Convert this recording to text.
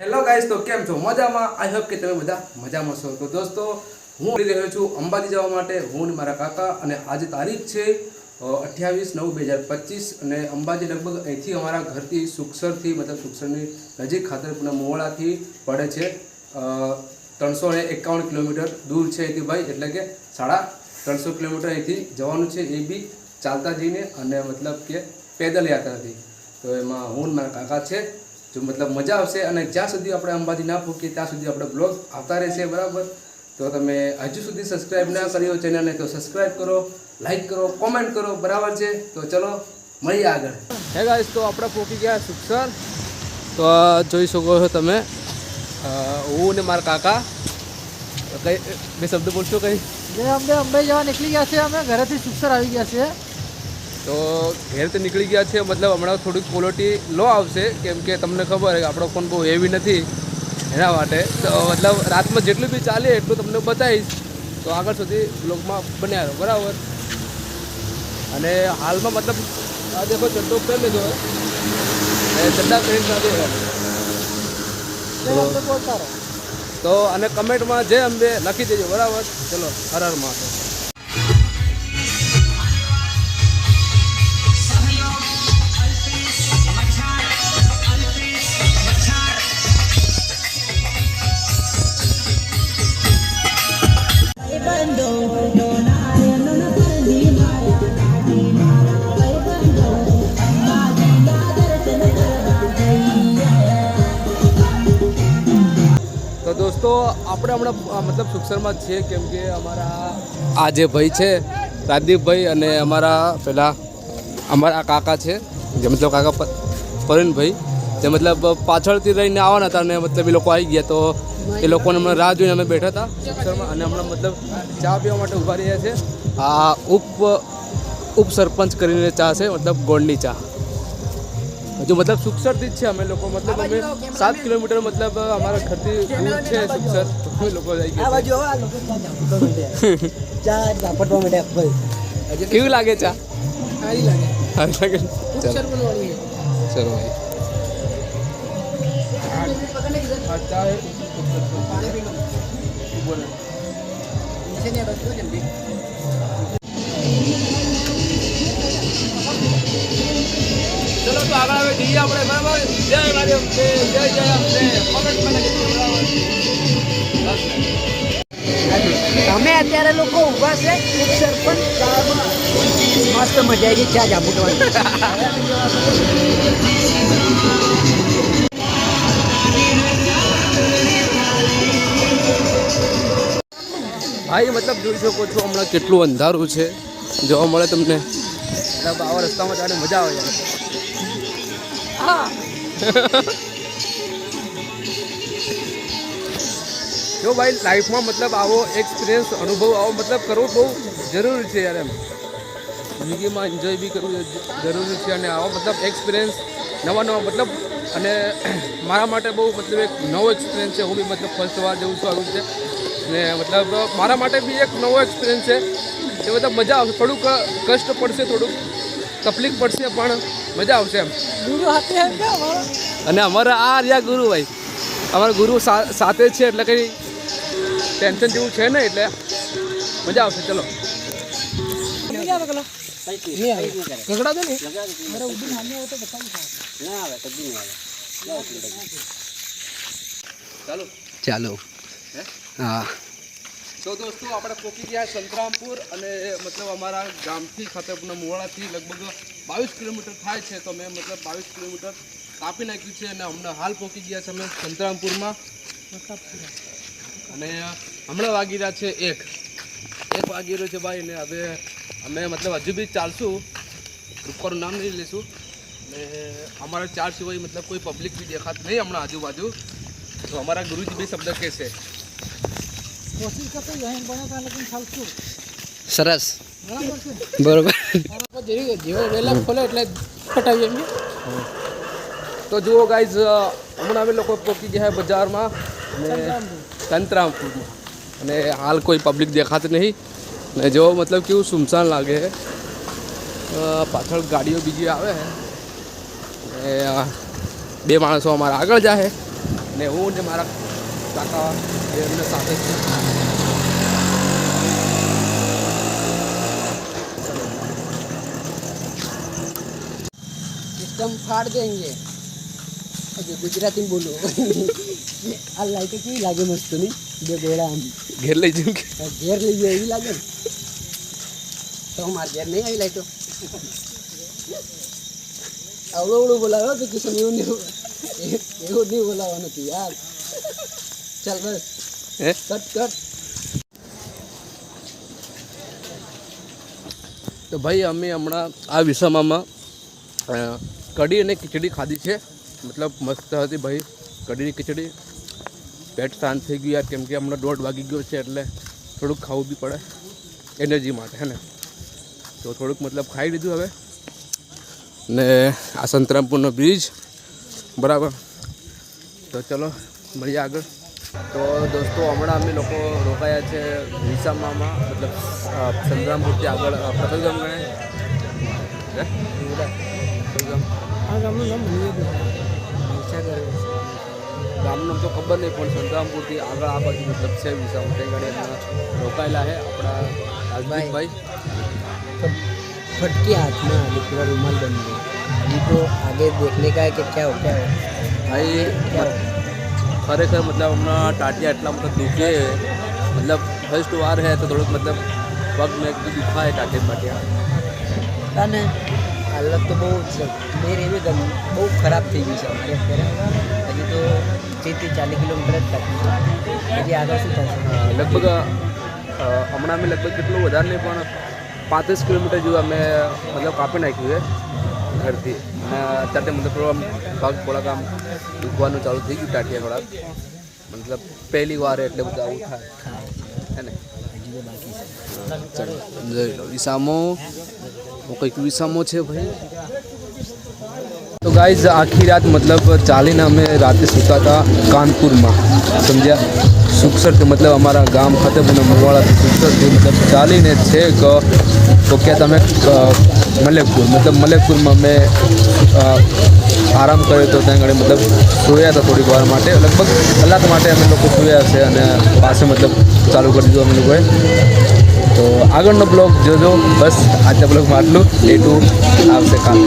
Hello guys તો કેમ છો? મજામાં? આઈ હોપ કે તમે બધા મજામાં છો. તો દોસ્તો, હું આવી રહ્યો છું અંબાજી જવા માટે. હું મારા કાકા અને આજે તારીખ છે અઠ્યાવીસ નવ બે હજાર પચીસ અને અંબાજી લગભગ અહીંથી અમારા ઘરથી સુખસરથી, મતલબ સુખસરની નજીક ખાતરપુરના મોવાડાથી પડે છે. ત્રણસો ને એકાવન કિલોમીટર દૂર છે અહીંથી ભાઈ, એટલે કે સાડા ત્રણસો કિલોમીટર અહીંથી જવાનું છે એ બી ચાલતા જઈને અને મતલબ કે પેદલ યાત્રાથી. તો એમાં હું મારા કાકા છે. જો મતલબ મજા આવશે અને જ્યાં સુધી આપણે અંબાજી ના પહોંચીએ ત્યાં સુધી આપણે બ્લોગ આવતા રહેશે બરાબર? તો તમે હજુ સુધી સબસ્ક્રાઈબ ના કર્યો ચેનલને તો સબસ્ક્રાઈબ કરો લાઈક કરો કોમેન્ટ કરો બરાબર છે? તો ચલો મળીએ આગળ. હે ગાઈસ તો આપણે પહોંચી ગયા સુખસર. તો જોઈ શકો છો તમે. હું ને મારા કાકા. કઈ બે શબ્દ બોલશો કઈ? અમે અંબાઈ જવા નીકળી ગયા છે અમે. ઘરેથી સુખસર આવી ગયા છે તો ઘેર તો નીકળી ગયા છે. મતલબ હમણાં થોડીક ક્વોલિટી લો આવશે. કેમ કે તમને ખબર છે કે આપણો ફોન બહુ હેવી નથી એના માટે. તો મતલબ રાતમાં જેટલું બી ચાલે એટલું તમને બતાવીશ. તો આગળ સુધી બ્લોગમાં બન્યા રહો. બરાબર? અને હાલમાં મતલબ આ દેખો ચડ્ડો કરી લીધો અને ચડ્ડા પહેરીને સાથે તો અને કમેન્ટમાં જે અંબે લખી દેજો. બરાબર? ચલો. હર હર તો દોસ્તો, આપણે હમણાં મતલબ સુક્ષરમાં જ છીએ, કેમ કે અમારા આ જે ભાઈ છે, રાજદીપભાઈ અને અમારા પેલા અમારા કાકા છે, જે મતલબ કાકા પરેનભાઈ જે મતલબ પાછળથી રહીને આવવાના હતા અને મતલબ એ લોકો આવી ગયા, તો એ લોકોને હમણાં રાહ જોઈને અમે બેઠા હતા સુક્ષરમાં અને હમણાં મતલબ ચા પીવા માટે ઊભા રહ્યા છે. આ ઉપ ઉપ સરપંચ કરીને ચા છે, મતલબ ગોળની ચા. હજુ મતલબ સુખસરથી જ છે અમે લોકો. મતલબ અમે સાત કિલોમીટર મતલબ અમારા ઘરથી દૂર છે સુખસર. અમે લોકો જઈ ગયા કેવું લાગે ચા? સારી લાગે. સારું ચલો ભાઈ. આપણે બરાબર જય મારી જય જય દેજો અમે અત્યારે લોકો ઊભા છે સરપંચ મસ્ત મજા આવી ચા ઝાપટવાની ભાઈ મતલબ જોઈ શકો છો હમણાં કેટલું અંધારું છે. જોવા મળે તમને. મતલબ આવા રસ્તામાં જવાની મજા આવે. યાર હા. જો ભાઈ લાઈફમાં મતલબ આવો એક્સપિરિયન્સ અનુભવ આવો, મતલબ કરવો બહુ જરૂરી છે યાર એમ. જિંદગીમાં એન્જોય બી કરવું જરૂરી છે અને આવો મતલબ એક્સપિરિયન્સ નવા નવા મતલબ અને મારા માટે બહુ મતલબ એક નવો એક્સપિરિયન્સ છે. હું બી મતલબ ફર્સ્ટ વાર જેવું છું આવી રીતે. ને મતલબ મારા માટે બી એક નવો એક્સપિરિયન્સ છે. એ મતલબ મજા આવશે. થોડુંક કષ્ટ પડશે, થોડુંક તકલીફ પડશે, પણ મજા આવશે એમ. ગુરુ અમારો? અને અમારા આ રહ્યા ગુરુ ભાઈ. અમારા ગુરુ સા- સાથે જ છે એટલે કંઈ ટેન્શન જેવું છે ને એટલે મજા આવશે ચલો. ગગડા દે ને. ચાલો. ચાલો. હે? તો દોસ્તો, આપણે પોકી ગયા સંતરામપુર અને મતલબ અમારા ગામથી ખતરપુરના મોવાડાથી લગભગ બાવીસ કિલોમીટર થાય છે તો મેં મતલબ બાવીસ કિલોમીટર કાપી નાખ્યું છે અને હમણાં હાલ પોકી ગયા છે અમે સંતરામપુરમાં. અને હમણાં વાગી રહ્યા છે એક. એક વાગી રહ્યો છે ભાઈ ને હવે અમે મતલબ હજુ બી ચાલશું. ઉપરનું નામ નહીં લઈશું અને અમારા ચાર સિવાય મતલબ કોઈ પબ્લિક બી દેખાત નહીં હમણાં આજુબાજુ. તો અમારા ગુરુજી બી શબ્દ કહેશે કોશિશ કરતો જઈને બને ત્યાં લગીને ચાલશું સરસ. બરાબર જેવી જેવો વહેલા ખોલે એટલે પટાવીએ એમ તો જુઓ ગાઈઝ હમણાં અમે લોકો પહોંચી ગયા બજારમાં અને સંતરામપુરમાં અને હાલ કોઈ પબ્લિક દેખાતી નહીં. ને જો મતલબ કેવું સુમસાન લાગે પાછળ ગાડીઓ બીજી આવે ને બે માણસો અમારા આગળ જાય ને હું ને મારા કાકા એ એમને સાથે છે. સિસ્ટમ ફાડ દેંગે. હજુ ગુજરાતી બોલો. આ લાઈટો કેવી લાગે મસ્ત નહીં બે ગોળા આમ. ઘેર લઈ જઉં ઘેર લઈ જાય એવી લાગે તો મારા ઘેર નહીં આવી લાઈટો. અવળો અવળો બોલાવ્યો તો કિશન એવું નહીં એવું નહીં બોલાવવાનું હતું યાર. ચાલ બસ. હે? Cut cut. તો ભાઈ અમે હમણાં આ વિસામામાં કઢી અને ખીચડી ખાધી છે. મતલબ મસ્ત હતી ભાઈ કઢીની ખીચડી. પેટ શાંત થઈ ગયું યાર કેમ કે હમણાં દોઢ વાગી ગયો છે એટલે થોડુંક ખાવું બી પડે એનર્જી માટે હે ને? તો થોડુંક મતલબ ખાઈ લીધું હવે. ને આ સંતરામપુરનો બ્રિજ બરાબર. તો ચલો મળીએ આગળ. તો દોસ્તો હમણાં અમે લોકો રોકાયા છે વિસામામાં મતલબ અ, સંતરામપુરથી આગળ અ, પ્રથલગામ ગણે હે? પ્રથલગામ આ ગામનું નામ મને યાદ નથી. ઈચ્છા કરે છે. ગામનું નામ તો ખબર નહીં પણ સંતરામપુરથી આગળ આ બાજુ મતલબ છે વિસામા ત્યાં ગાડી હમણાં રોકાયેલા છે આપણા રાજદીપભાઈ फट- फटके हाथ में आगे पूरा रुमाल बन गया अभी तो आगे देखने का है कि क्या हो क्या हो ભાઈ क्या हो ખરેખર મતલબ હમણાં ટાટિયા એટલા મતલબ દુખે મતલબ ફર્સ્ટ વાર હે તો થોડુંક મતલબ પગ મેં દુખાય ટાટિયા માટ્યા અને હાલત તો બહુ મેર એવી ગમ બહુ ખરાબ થઈ ગઈ છે અમારે અત્યારે. હજી તો જેથી ચાલીસ કિલોમીટર જ કાપ્યું હજી આગળ શું થશે? લગભગ હમણાં અમે લગભગ કેટલું વધારે નહીં પણ પાંત્રીસ કિલોમીટર જેવું અમે મતલબ કાપી નાખ્યું છે ઘરથી. અને અત્યારે મતલબ પગ થોડાક આમ દુખવાનું ચાલુ થઈ ગયું ટાટિયા થોડાક મતલબ પહેલી વાર એટલે બધું આવું થાય. હે ને? વિસામો. કંઈક વિસામો છે ભાઈ? તો ગાઈઝ આખી રાત મતલબ ચાલીને અમે રાતે સૂતા હતા કાનપુરમાં. સમજ્યા? સુખસરથી મતલબ અમારા ગામ ખાતેપુરના મરવાળા સુખસરથી મતલબ ચાલીને છે તો કે તમે મલેકપુર, મતલબ મલેકપુરમાં અમે આરામ કર્યો હતો ત્યાં આગળ મતલબ સોયા હતા થોડીક વાર માટે. લગભગ કલાક માટે અમે લોકો સોયા છે અને પાસે મતલબ ચાલુ કરી દીધું અમે લોકોએ. તો આગળનો બ્લોગ જોજો. બસ આજના બ્લોગમાં આટલું. એ ટુ આવશે કાલે.